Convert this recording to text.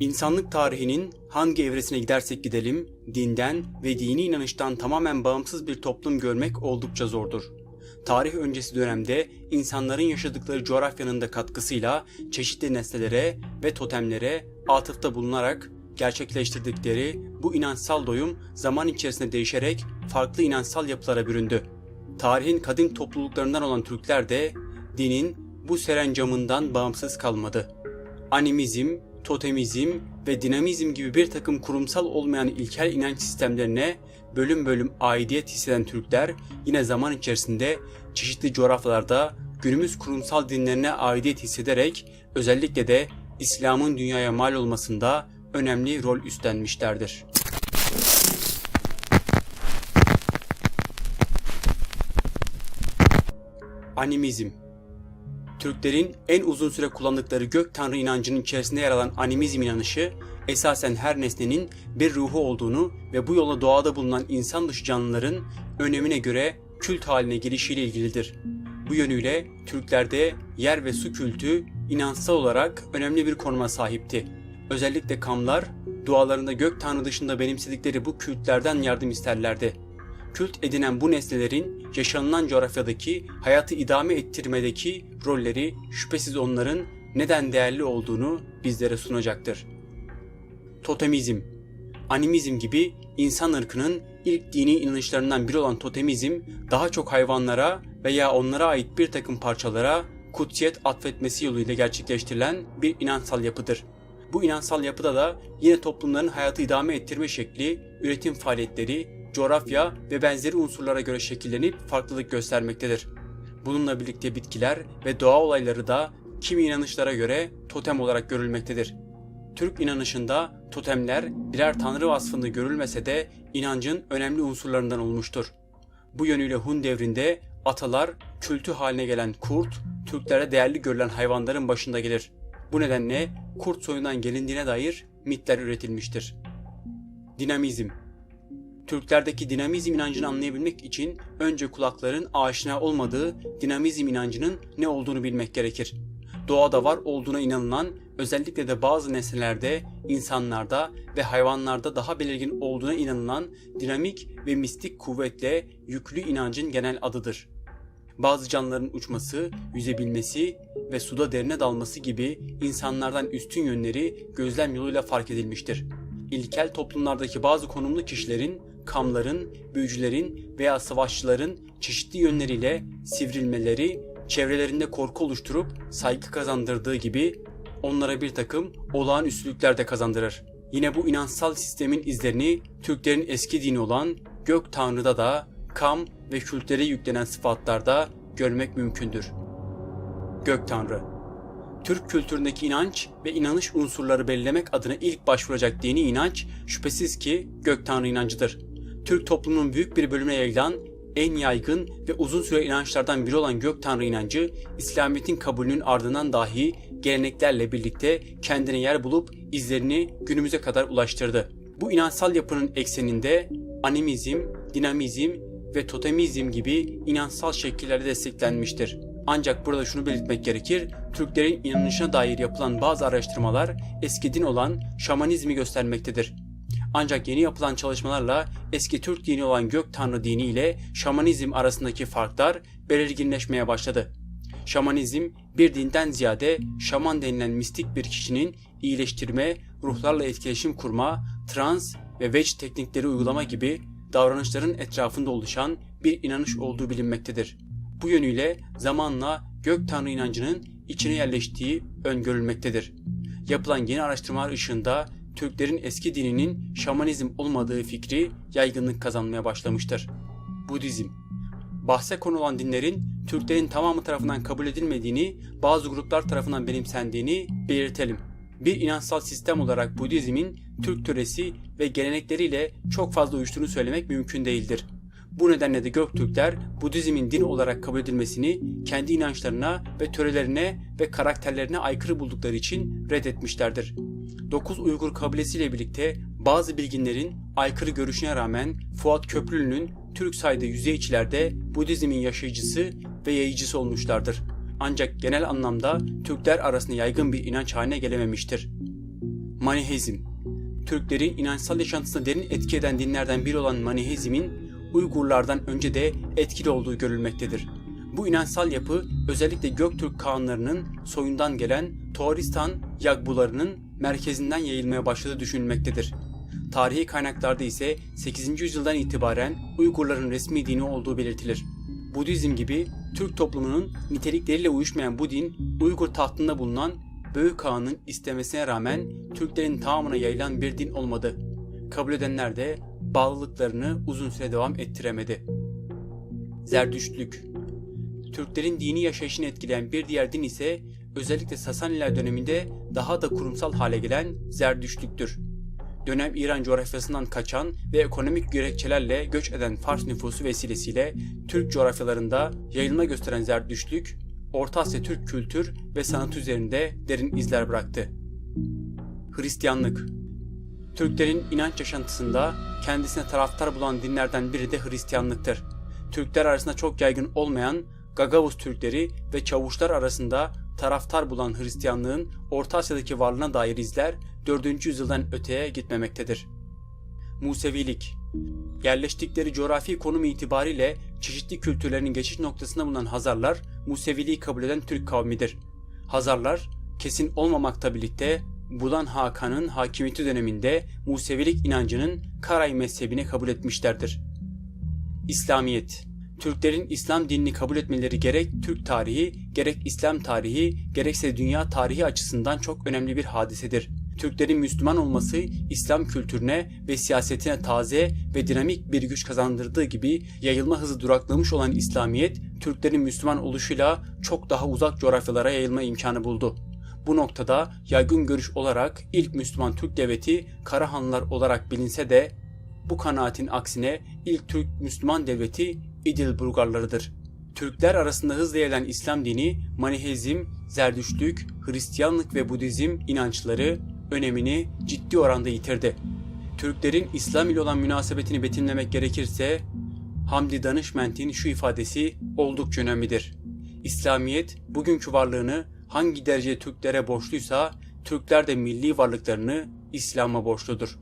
İnsanlık tarihinin hangi evresine gidersek gidelim, dinden ve dini inanıştan tamamen bağımsız bir toplum görmek oldukça zordur. Tarih öncesi dönemde insanların yaşadıkları coğrafyanın da katkısıyla çeşitli nesnelere ve totemlere atıfta bulunarak gerçekleştirdikleri bu inançsal doyum zaman içerisinde değişerek farklı inançsal yapılara büründü. Tarihin kadim topluluklarından olan Türkler de dinin bu serencamından bağımsız kalmadı. Animizm, totemizm ve dinamizm gibi bir takım kurumsal olmayan ilkel inanç sistemlerine bölüm bölüm aidiyet hisseden Türkler yine zaman içerisinde çeşitli coğrafyalarda günümüz kurumsal dinlerine aidiyet hissederek özellikle de İslam'ın dünyaya mal olmasında önemli rol üstlenmişlerdir. Animizm Türklerin en uzun süre kullandıkları gök tanrı inancının içerisinde yer alan animizm inanışı, esasen her nesnenin bir ruhu olduğunu ve bu yola doğada bulunan insan dışı canlıların önemine göre kült haline gelişiyle ilgilidir. Bu yönüyle Türklerde yer ve su kültü inançsal olarak önemli bir konuma sahipti. Özellikle Kamlar, dualarında gök tanrı dışında benimsedikleri bu kültlerden yardım isterlerdi kült edinen bu nesnelerin yaşanılan coğrafyadaki hayatı idame ettirmedeki rolleri şüphesiz onların neden değerli olduğunu bizlere sunacaktır. Totemizm Animizm gibi insan ırkının ilk dini inanışlarından biri olan totemizm daha çok hayvanlara veya onlara ait bir takım parçalara kutsiyet atfetmesi yoluyla gerçekleştirilen bir inançsal yapıdır. Bu inançsal yapıda da yine toplumların hayatı idame ettirme şekli, üretim faaliyetleri, coğrafya ve benzeri unsurlara göre şekillenip farklılık göstermektedir. Bununla birlikte bitkiler ve doğa olayları da kimi inanışlara göre totem olarak görülmektedir. Türk inanışında totemler birer tanrı vasfında görülmese de inancın önemli unsurlarından olmuştur. Bu yönüyle Hun devrinde atalar kültü haline gelen kurt, Türklere değerli görülen hayvanların başında gelir. Bu nedenle kurt soyundan gelindiğine dair mitler üretilmiştir. Dinamizm Türklerdeki dinamizm inancını anlayabilmek için önce kulakların aşina olmadığı dinamizm inancının ne olduğunu bilmek gerekir. Doğada var olduğuna inanılan, özellikle de bazı nesnelerde, insanlarda ve hayvanlarda daha belirgin olduğuna inanılan dinamik ve mistik kuvvetle yüklü inancın genel adıdır. Bazı canlıların uçması, yüzebilmesi ve suda derine dalması gibi insanlardan üstün yönleri gözlem yoluyla fark edilmiştir. İlkel toplumlardaki bazı konumlu kişilerin kamların, büyücülerin veya savaşçıların çeşitli yönleriyle sivrilmeleri çevrelerinde korku oluşturup saygı kazandırdığı gibi onlara bir takım olağanüstülükler de kazandırır. Yine bu inançsal sistemin izlerini Türklerin eski dini olan Gök Tanrı'da da kam ve kültlere yüklenen sıfatlarda görmek mümkündür. Gök Tanrı Türk kültüründeki inanç ve inanış unsurları belirlemek adına ilk başvuracak dini inanç şüphesiz ki Gök Tanrı inancıdır. Türk toplumunun büyük bir bölümüne yayılan en yaygın ve uzun süre inançlardan biri olan gök tanrı inancı, İslamiyet'in kabulünün ardından dahi geleneklerle birlikte kendine yer bulup izlerini günümüze kadar ulaştırdı. Bu inançsal yapının ekseninde animizm, dinamizm ve totemizm gibi inançsal şekillerle desteklenmiştir. Ancak burada şunu belirtmek gerekir, Türklerin inanışına dair yapılan bazı araştırmalar eski din olan şamanizmi göstermektedir. Ancak yeni yapılan çalışmalarla eski Türk dini olan gök tanrı dini ile şamanizm arasındaki farklar belirginleşmeye başladı. Şamanizm bir dinden ziyade şaman denilen mistik bir kişinin iyileştirme, ruhlarla etkileşim kurma, trans ve veç teknikleri uygulama gibi davranışların etrafında oluşan bir inanış olduğu bilinmektedir. Bu yönüyle zamanla gök tanrı inancının içine yerleştiği öngörülmektedir. Yapılan yeni araştırmalar ışığında Türklerin eski dininin şamanizm olmadığı fikri yaygınlık kazanmaya başlamıştır. Budizm Bahse konu olan dinlerin Türklerin tamamı tarafından kabul edilmediğini, bazı gruplar tarafından benimsendiğini belirtelim. Bir inançsal sistem olarak Budizmin Türk töresi ve gelenekleriyle çok fazla uyuştuğunu söylemek mümkün değildir. Bu nedenle de Göktürkler Budizmin din olarak kabul edilmesini kendi inançlarına ve törelerine ve karakterlerine aykırı buldukları için reddetmişlerdir. 9 Uygur kabilesiyle birlikte bazı bilginlerin aykırı görüşüne rağmen Fuat Köprülü'nün Türk saydığı yüzeyçilerde Budizmin yaşayıcısı ve yayıcısı olmuşlardır. Ancak genel anlamda Türkler arasında yaygın bir inanç haline gelememiştir. Manihezm Türklerin inançsal yaşantısına derin etki eden dinlerden biri olan Manihezmin Uygurlardan önce de etkili olduğu görülmektedir. Bu inançsal yapı özellikle Göktürk Kağanlarının soyundan gelen Toğristan Yagbularının merkezinden yayılmaya başladığı düşünülmektedir. Tarihi kaynaklarda ise 8. yüzyıldan itibaren Uygurların resmi dini olduğu belirtilir. Budizm gibi Türk toplumunun nitelikleriyle uyuşmayan bu din, Uygur tahtında bulunan Böğü Kağan'ın istemesine rağmen Türklerin tamamına yayılan bir din olmadı. Kabul edenler de bağlılıklarını uzun süre devam ettiremedi. Zerdüştlük Türklerin dini yaşayışını etkileyen bir diğer din ise özellikle Sasaniler döneminde daha da kurumsal hale gelen Zerdüştlüktür. Dönem İran coğrafyasından kaçan ve ekonomik gerekçelerle göç eden Fars nüfusu vesilesiyle Türk coğrafyalarında yayılma gösteren Zerdüştlük, Orta Asya Türk kültür ve sanatı üzerinde derin izler bıraktı. Hristiyanlık Türklerin inanç yaşantısında kendisine taraftar bulan dinlerden biri de Hristiyanlıktır. Türkler arasında çok yaygın olmayan Gagavuz Türkleri ve Çavuşlar arasında taraftar bulan Hristiyanlığın Orta Asya'daki varlığına dair izler 4. yüzyıldan öteye gitmemektedir. Musevilik Yerleştikleri coğrafi konum itibariyle çeşitli kültürlerin geçiş noktasında bulunan Hazarlar, Museviliği kabul eden Türk kavmidir. Hazarlar, kesin olmamakta birlikte Bulan Hakan'ın hakimiyeti döneminde Musevilik inancının Karay mezhebini kabul etmişlerdir. İslamiyet Türklerin İslam dinini kabul etmeleri gerek Türk tarihi, gerek İslam tarihi, gerekse dünya tarihi açısından çok önemli bir hadisedir. Türklerin Müslüman olması İslam kültürüne ve siyasetine taze ve dinamik bir güç kazandırdığı gibi yayılma hızı duraklamış olan İslamiyet, Türklerin Müslüman oluşuyla çok daha uzak coğrafyalara yayılma imkanı buldu. Bu noktada yaygın görüş olarak ilk Müslüman Türk devleti Karahanlılar olarak bilinse de bu kanaatin aksine ilk Türk Müslüman devleti İdil Bulgarlarıdır. Türkler arasında hızla yayılan İslam dini, Manihezm, Zerdüştlük, Hristiyanlık ve Budizm inançları önemini ciddi oranda yitirdi. Türklerin İslam ile olan münasebetini betimlemek gerekirse Hamdi Danışment'in şu ifadesi oldukça önemlidir. İslamiyet bugünkü varlığını hangi derece Türklere borçluysa Türkler de milli varlıklarını İslam'a borçludur.